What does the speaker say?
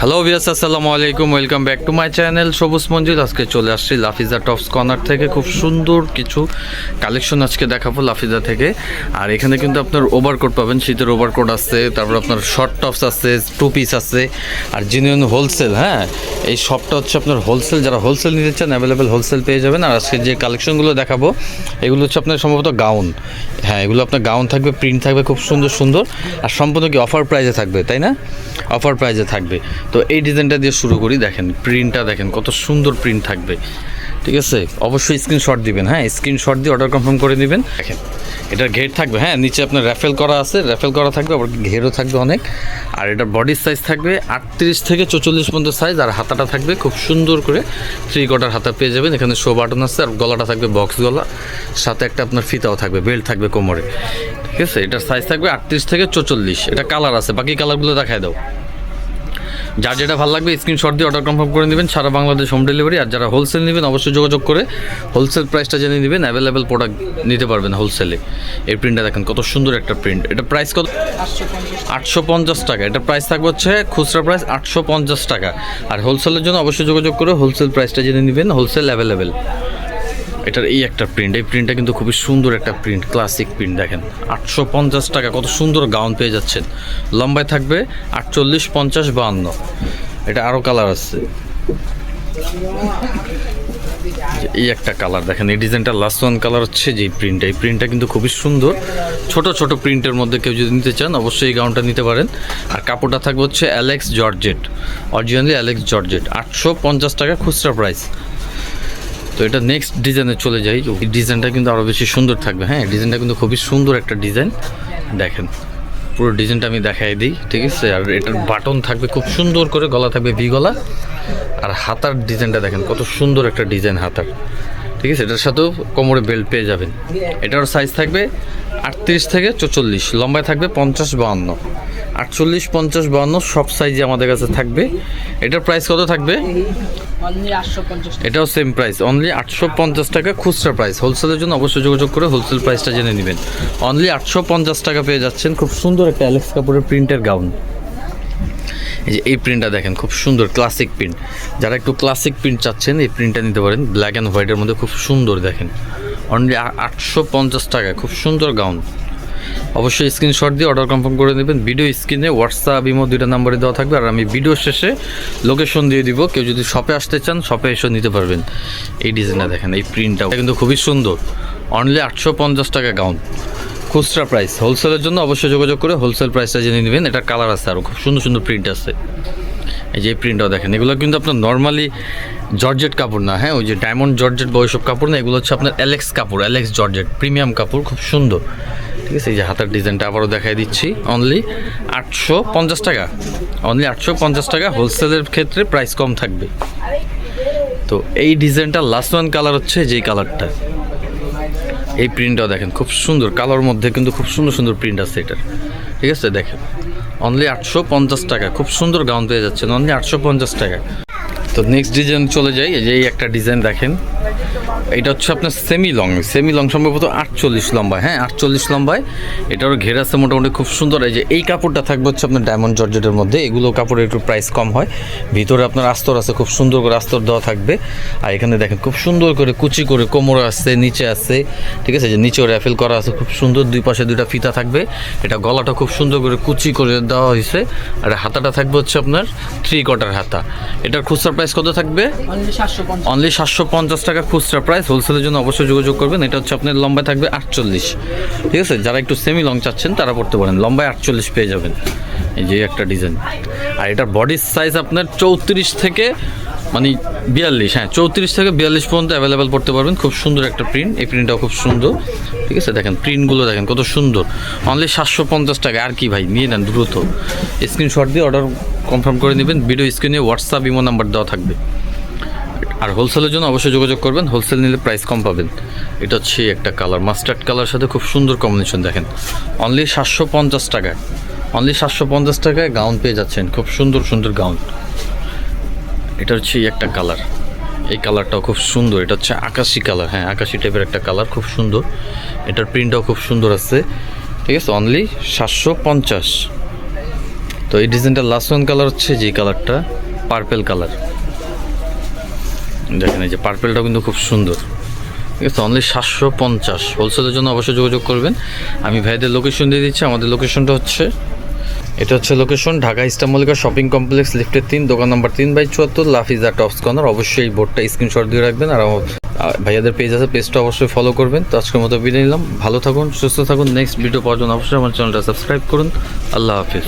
Hello বিয়াস আসসালামু আলাইকুম welcome back to my channel Sabuj Manjil. আজকে চলে আসছি লাফিজা টপস কর্নার থেকে। খুব সুন্দর কিছু কালেকশন আজকে দেখাবো লাফিজা থেকে। আর এখানে কিন্তু আপনার ওভারকোট পাবেন, শীতের ওভারকোট আছে, তারপর আপনার শর্ট টপস আছে টু পিস আছে, আর জেনুইন হোলসেল হ্যাঁ? এই শপটা হচ্ছে আপনার হোলসেল যারা হোলসেল নিতে চান অ্যাভেলেবেল হোলসেল পেয়ে যাবেন। আর আজকে যে কালেকশনগুলো দেখাবো, এগুলো হচ্ছে আপনার সম্ভবত গাউন হ্যাঁ এগুলো আপনার গাউন থাকবে প্রিন্ট থাকবে, খুব সুন্দর সুন্দর। আর সম্পূর্ণ কি অফার প্রাইজে থাকবে, তাই না? অফার প্রাইজে থাকবে। তো এই ডিজাইনটা দিয়ে শুরু করি, দেখেন প্রিন্টটা দেখেন কত সুন্দর প্রিন্ট থাকবে। ঠিক আছে? অবশ্যই স্ক্রিনশট দিবেন হ্যাঁ? স্ক্রিনশট দিয়ে অর্ডার কনফার্ম করে দিবেন দেখেন, এটার ঘের থাকবে হ্যাঁ? নিচে আপনার র্যাফেল করা আছে র্যাফেল করা থাকবে, আবার ঘেরও থাকবে অনেক। আর এটার বডির সাইজ থাকবে আটত্রিশ থেকে চৌচল্লিশ পর্যন্ত সাইজ আর হাতাটা থাকবে খুব সুন্দর করে থ্রি কোয়ার্টার হাতা পেয়ে যাবেন। এখানে শো বাটন আছে, আর গলাটা থাকবে বক্স গলা, সাথে একটা আপনার ফিতাও থাকবে বেল্ট থাকবে কোমরে। ঠিক আছে? এটার সাইজ থাকবে আটত্রিশ থেকে চৌচল্লিশ। এটা কালার আছে, বাকি কালারগুলো দেখায় দাও। যার যেটা ভালো লাগবে স্ক্রিনশট দিয়ে অর্ডার কনফার্ম করে নেবেন। সারা বাংলাদেশ হোম ডেলিভারি আর যারা হোলসেল নেবেন, অবশ্যই যোগাযোগ করে হোলসেল প্রাইসটা জেনে নেবেন অ্যাভেলেবেল প্রোডাক্ট নিতে পারবেন হোলসেলে এই প্রিন্টটা দেখেন, কত সুন্দর একটা প্রিন্ট এটা প্রাইস কত? আটশো পঞ্চাশ টাকা। এটা প্রাইস থাকবে হচ্ছে খুচরা প্রাইস আটশো পঞ্চাশ টাকা। আর হোলসেলের জন্য অবশ্যই যোগাযোগ করে হোলসেল প্রাইসটা জেনে নেবেন হোলসেল অ্যাভেলেবেল এটার এই একটা প্রিন্ট এই প্রিন্টটা কিন্তু খুবই সুন্দর একটা প্রিন্ট ক্লাসিক প্রিন্ট দেখেন। আটশো পঞ্চাশ টাকা, কত সুন্দর গাউন পেয়ে যাচ্ছেন। লম্বায় থাকবে আটচল্লিশ পঞ্চাশ বাহান্ন। এটা আরও কালার আছে। এই একটা কালার দেখেন, এই ডিজাইনটা লাস্ট ওয়ান কালার হচ্ছে যে প্রিন্ট এই প্রিন্টটা কিন্তু খুবই সুন্দর। ছোট ছোট প্রিন্টের মধ্যে কেউ যদি নিতে চান, অবশ্যই এই গাউনটা নিতে পারেন। আর কাপড়টা থাকবে হচ্ছে Alex georgette originally Alex georgette আটশো পঞ্চাশ টাকা খুচরা প্রাইস তো এটা নেক্সট ডিজাইনে চলে যাই। ডিজাইনটা কিন্তু আরও বেশি সুন্দর থাকবে। হ্যাঁ ডিজাইনটা কিন্তু খুবই সুন্দর একটা ডিজাইন দেখেন, পুরো ডিজাইনটা আমি দেখাই দিই, ঠিক আছে? আর এটার বাটন থাকবে খুব সুন্দর করে, গলা থাকবে ভি গলা আর হাতার ডিজাইনটা দেখেন, কত সুন্দর একটা ডিজাইন হাতার। ঠিক আছে? এটার সাথেও কোমরে বেল্ট পেয়ে যাবেন। এটার সাইজ থাকবে আটত্রিশ থেকে চৌচল্লিশ, লম্বায় থাকবে পঞ্চাশ বাহান্ন। আটচল্লিশ, পঞ্চাশ বাহান্ন সব সাইজে আমাদের কাছে থাকবে। এটার প্রাইস কত থাকবে? এটাও সেম প্রাইস অনলি আটশো পঞ্চাশ টাকা খুচরা প্রাইস হোলসেলের জন্য অবশ্যই যোগাযোগ করে হোলসেল প্রাইসটা জেনে নেবেন। অনলি আটশো পঞ্চাশ টাকা পেয়ে যাচ্ছেন খুব সুন্দর একটা অ্যালেক্স কাপড়ের প্রিন্টের গাউন এই যে এই প্রিন্টটা দেখেন, খুব সুন্দর ক্লাসিক প্রিন্ট যারা একটু ক্লাসিক প্রিন্ট চাচ্ছেন, এই প্রিন্টটা নিতে পারেন। ব্ল্যাক অ্যান্ড হোয়াইটের মধ্যে খুব সুন্দর দেখেন। অনলি আটশো পঞ্চাশ টাকা, খুব সুন্দর গাউন অবশ্যই স্ক্রিনশট দিয়ে অর্ডার কনফার্ম করে নেবেন। ভিডিও স্ক্রিনে হোয়াটসঅ্যাপ ইমো দুইটা নাম্বারে দেওয়া থাকবে। আর আমি ভিডিও শেষে লোকেশন দিয়ে দিব। কেউ যদি শপে আসতে চান শপে এসে নিতে পারবেন। এই ডিজাইনটা দেখেন, এই প্রিন্টটা কিন্তু খুবই সুন্দর। অনলি আটশো পঞ্চাশ টাকা গাউন খুচরা প্রাইস হোলসেলের জন্য অবশ্যই যোগাযোগ করে হোলসেল প্রাইসটা জেনে নেবেন। এটা কালার আছে আরও খুব সুন্দর সুন্দর প্রিন্ট আছে। এই যে প্রিন্টটাও দেখেন, এগুলো কিন্তু আপনার নর্মালি জর্জেট কাপড় না হ্যাঁ? ওই যে ডায়মন্ড জর্জেট বা ওইসব কাপড় না, এগুলো হচ্ছে আপনার অ্যালেক্স কাপড় অ্যালেক্স জর্জেট প্রিমিয়াম কাপড়, খুব সুন্দর। ঠিক আছে? এই যে হাতার ডিজাইনটা আবারও দেখাই দিচ্ছি। অনলি আটশো পঞ্চাশ টাকা। অনলি আটশো পঞ্চাশ টাকা হোলসেলের ক্ষেত্রে প্রাইস কম থাকবে। তো এই ডিজাইনটা লাস্ট ওয়ান কালার হচ্ছে যেই কালারটা এই প্রিন্টটাও দেখেন, খুব সুন্দর। কালার মধ্যে কিন্তু খুব সুন্দর সুন্দর প্রিন্ট আছে এটার। ঠিক আছে? দেখেন। অনলি আটশো পঞ্চাশ টাকা। খুব সুন্দর গাউন পেয়ে যাচ্ছেন। অনলি আটশো পঞ্চাশ টাকা। তো নেক্সট ডিজাইন চলে যাই। যে এই একটা ডিজাইন দেখেন। এটা হচ্ছে আপনার সেমি লং সেমি লং সম্ভবত আটচল্লিশ লম্বায়। হ্যাঁ আটচল্লিশ লম্বায়। এটার ঘের আছে মোটামুটি খুব সুন্দর। এই যে এই কাপড়টা থাকবে হচ্ছে আপনার ডায়মন্ড জর্জেটের মধ্যে। এগুলো কাপড়ের একটু প্রাইস কম হয়। ভিতরে আপনার আস্তর আছে খুব সুন্দর করে আস্তর দেওয়া থাকবে। আর এখানে দেখেন খুব সুন্দর করে কুচি করে কোমর আছে নিচে আছে ঠিক আছে যে নিচেও র্যাফেল করা আছে খুব সুন্দর দুই পাশে দুইটা ফিতা থাকবে। এটা গলাটা খুব সুন্দর করে কুচি করে দেওয়া হয়েছে। আর হাতাটা থাকবে হচ্ছে আপনার থ্রি কোয়ার্টার হাতা। এটার খুচরা প্রাইস কত থাকবে? অনলি সাতশো পঞ্চাশ। অনলি সাতশো পঞ্চাশ টাকা খুচরা প্রাইস হোলসেলের জন্য অবশ্যই যোগাযোগ করবেন। এটা হচ্ছে আপনার লম্বায় থাকবে আটচল্লিশ। ঠিক আছে? যারা একটু সেমি লং চাচ্ছেন, তারা পড়তে পারেন। লম্বায় আটচল্লিশ পেয়ে যাবেন। এই যে একটা ডিজাইন আর এটার বডির সাইজ আপনার চৌত্রিশ থেকে মানে বিয়াল্লিশ হ্যাঁ চৌত্রিশ থেকে বিয়াল্লিশ পর্যন্ত অ্যাভেলেবেল পড়তে পারবেন। খুব সুন্দর একটা প্রিন্ট এই প্রিন্টটাও খুব সুন্দর। ঠিক আছে? দেখেন প্রিন্টগুলো দেখেন, কত সুন্দর। অনলি সাতশো পঞ্চাশ টাকা। আর কি ভাই? নিয়ে নেন দ্রুত। স্ক্রিনশট দিয়ে অর্ডার কনফার্ম করে নেবেন। ভিডিও স্ক্রিনে হোয়াটসঅ্যাপ ইমো নাম্বার দেওয়া থাকবে। আর হোলসেলের জন্য অবশ্যই যোগাযোগ করবেন। হোলসেল নিলে প্রাইস কম পাবেন। এটা হচ্ছে একটা কালার মাস্টার্ড কালার সাথে খুব সুন্দর কম্বিনেশন দেখেন। অনলি সাতশো পঞ্চাশ টাকায়। অনলি সাতশো পঞ্চাশ টাকায় গাউন পেয়ে যাচ্ছেন। খুব সুন্দর সুন্দর গাউন এটা হচ্ছে একটা কালার এই কালারটাও খুব সুন্দর। এটা হচ্ছে আকাশি কালার হ্যাঁ আকাশি টাইপের একটা কালার খুব সুন্দর। এটার প্রিন্টটাও খুব সুন্দর আছে। ঠিক আছে? অনলি সাতশো পঞ্চাশ। তো এই ডিজাইনটা লাস্ট ওয়ান কালার হচ্ছে যে কালারটা পার্পেল কালার দেখেন এই যে পার্পেলটা কিন্তু খুব সুন্দর। ঠিক আছে অনলি সাতশো পঞ্চাশ। হোলসেলের জন্য অবশ্যই যোগাযোগ করবেন। আমি ভাইদের লোকেশন দিয়ে দিচ্ছি, আমাদের লোকেশনটা হচ্ছে, এটা হচ্ছে location Dhaka Eastern Mallika shopping complex লিফটের তিন, দোকান নম্বর তিন বাই চুয়াত্তর, লাফিজা টপস কর্নার অবশ্যই এই বোর্ডটা স্ক্রিনশট দিয়ে রাখবেন আর ভাইয়াদের পেজ আছে পেজটা অবশ্যই ফলো করবেন। তো আজকের মতো বিদায় নিলাম। ভালো থাকুন, সুস্থ থাকুন। নেক্সট ভিডিও পাওয়ার জন্য অবশ্যই আমার চ্যানেলটা সাবস্ক্রাইব করুন। আল্লাহ হাফিজ।